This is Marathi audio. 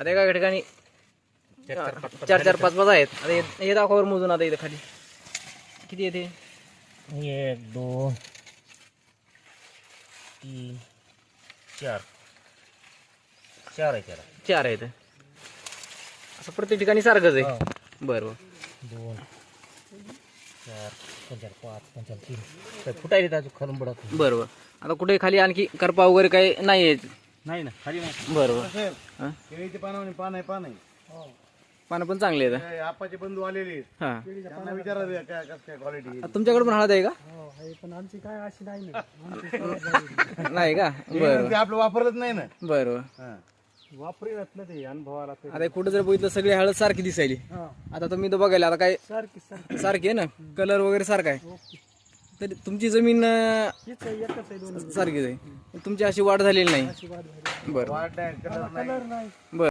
आता एका ठिकाणी चार चार पाच पाच आहेत. आता हे- हे दाखवावर मोजून आता इथं खाली. किती येते एक दोन तीन चार. चार आहे चार चार आहेत. असं प्रत्येक ठिकाणी सारखंच आहे. हो. बरं बरं. दोन चार पंचार पाच पंचार तीन. काय फुटायला अजून खालून बुडत बरं बरं. आता कुठे खाली आणखी करपा वगैरे काही नाही आहे नाही ना खाली नाही. बरं बरं हां? केळीचे पानावणी पान आहे पान आहे. पानं पण चांगले आहेत आपाचे बंधू आलेले आहेत. हां. त्यांना विचारा काय कसं काय क्वालिटी तुमच्याकडे पण हळद आहे का? पण आमची काय अशी नाही ना. नाही का? बरं ते आपलं वापरलंच नाही ना. बरं बरं हा. वापरी घातलं ते अनुभवाला ते आता कुठं जर बघितलं सगळी हळद सारखी दिसायली. हा. आता तुम्ही तर बघायला आता काय सारखी सारखी. सारखी आहे ना? कलर वगैरे सारखा आहे. तरी तुमची जमीन अं, हीच आहे, एकच आहे दोन्ही सारखीच आहे. तुमची अशी वाढ झालेली नाही. अशी वाद झाली बरं. वाढ नाही, कलर नाही. कलर नाही. बरं.